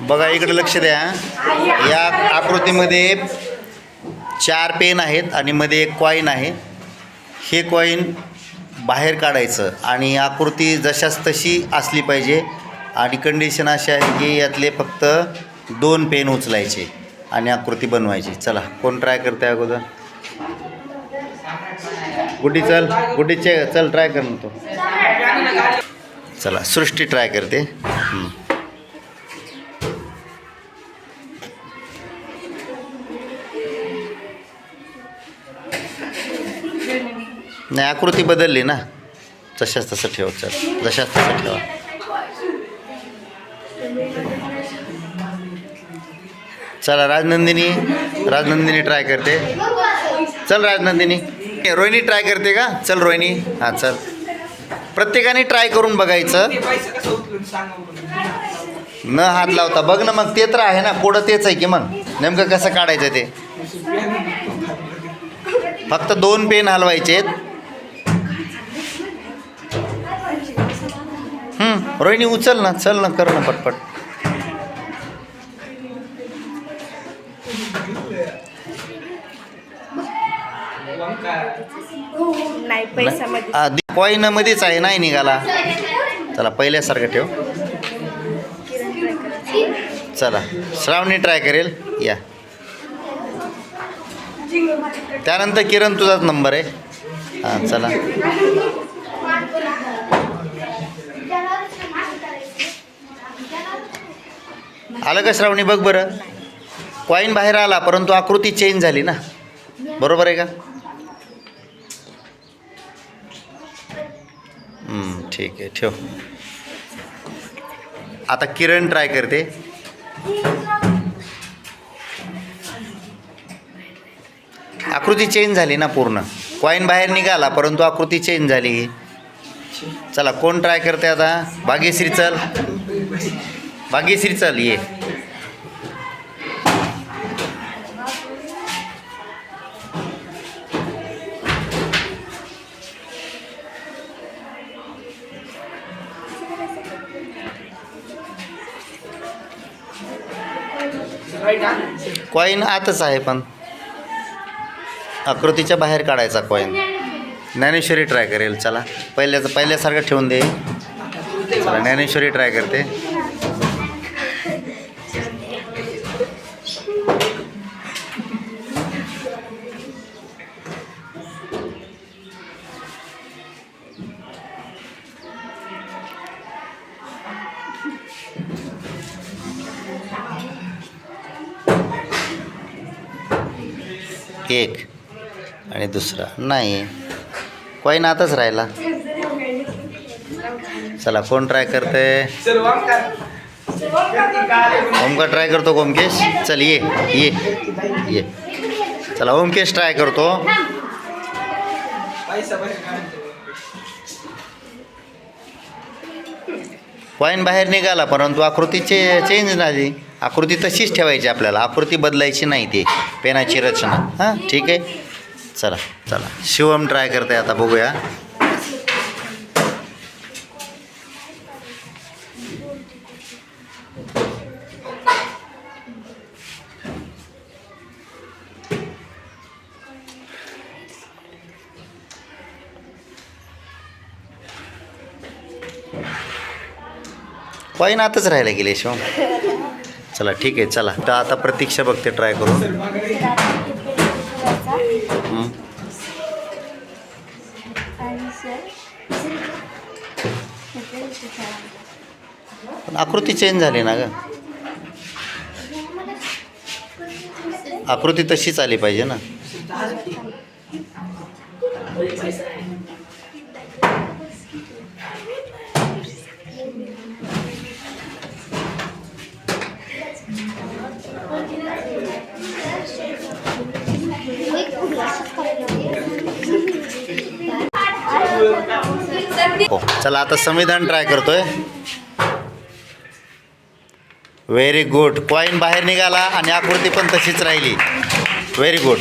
बघा इकडे लक्ष द्या. या आकृतीमध्ये चार पेन आहेत आणि मध्ये एक कॉईन आहे. हे कॉईन बाहेर काढायचं आणि आकृती जशाच तशी असली पाहिजे आणि कंडिशन अशी आहे की यातले फक्त दोन पेन उचलायचे आणि आकृती बनवायची. चला कोण ट्राय करते अगोदर? गुड्डी चल. गुड्डीचे चल ट्राय कर तो. चला सृष्टी ट्राय करते. नाही आकृती बदलली ना. जशाच तसं ठेव चल. जशाच तसं ठेवा. चला राजनंदिनी राजनंदिनी ट्राय करते. चल राजनंदिनी. रोहिणी ट्राय करते का? चल रोहिणी. हां चल. प्रत्येकाने ट्राय करून बघायचं. न हात लावता. बघ ना मग ते तर आहे ना. पुढं तेच आहे की मग. नेमकं कसं काढायचं ते? फक्त दोन पेन हलवायचे रोहिणी उचल ना चल ना कर ना पटपट. आधी कॉईनमध्येच आहे नाही निघाला. चला पहिल्यासारखं ठेव. चला श्रावणी ट्राय करेल. या. त्यानंतर किरण तुझाच नंबर आहे. हां चला. आलं का श्रावणी? बघ बरं. कॉईन बाहेर आला परंतु आकृती चेंज झाली ना. बरोबर आहे का? ठीक आहे. ठेव. आता किरण ट्राय करते. आकृती चेंज झाली ना पूर्ण. कॉईन बाहेर निघाला परंतु आकृती चेंज झाली. चला कोण ट्राय करते आता? भाग्यश्री चल. भाग्यश्री चल ये. कॉईन आतच आहे पण. आकृतीच्या बाहेर काढायचा कॉईन ज्ञानेश्वरी ट्राय करेल चला. पहिल्याचं पहिल्यासारखं ठेवून दे. चला ज्ञानेश्वरी ट्राय करते. एक आणि दुसरा. नाही. कॉईन आताच राहिला. चला कोण ट्राय करते ओमका ट्राय करतो ओमकेश? चल ये ये ये. चला ओमकेश ट्राय करतो. बाहेर कॉईन बाहेर निघाला परंतु आकृती चे चेंज झाली. आकृती तशीच ठेवायची आपल्याला. आकृती बदलायची नाही ती. पेनाची रचना. हां ठीक आहे. चला चला. शिवम ट्राय करते आता बघूया. कॉईन आताच राहायला गेले शिवम. चला ठीक आहे चला. तर आता प्रतीक्षा बघते ट्राय करून. हं. पण आकृती चेंज झाली ना ग. आकृती तशीच आली पाहिजे ना. हो. चला आता संविधान ट्राय करतोय. व्हेरी गुड कॉईन बाहेर निघाला आणि आकृती पण तशीच राहिली. Very good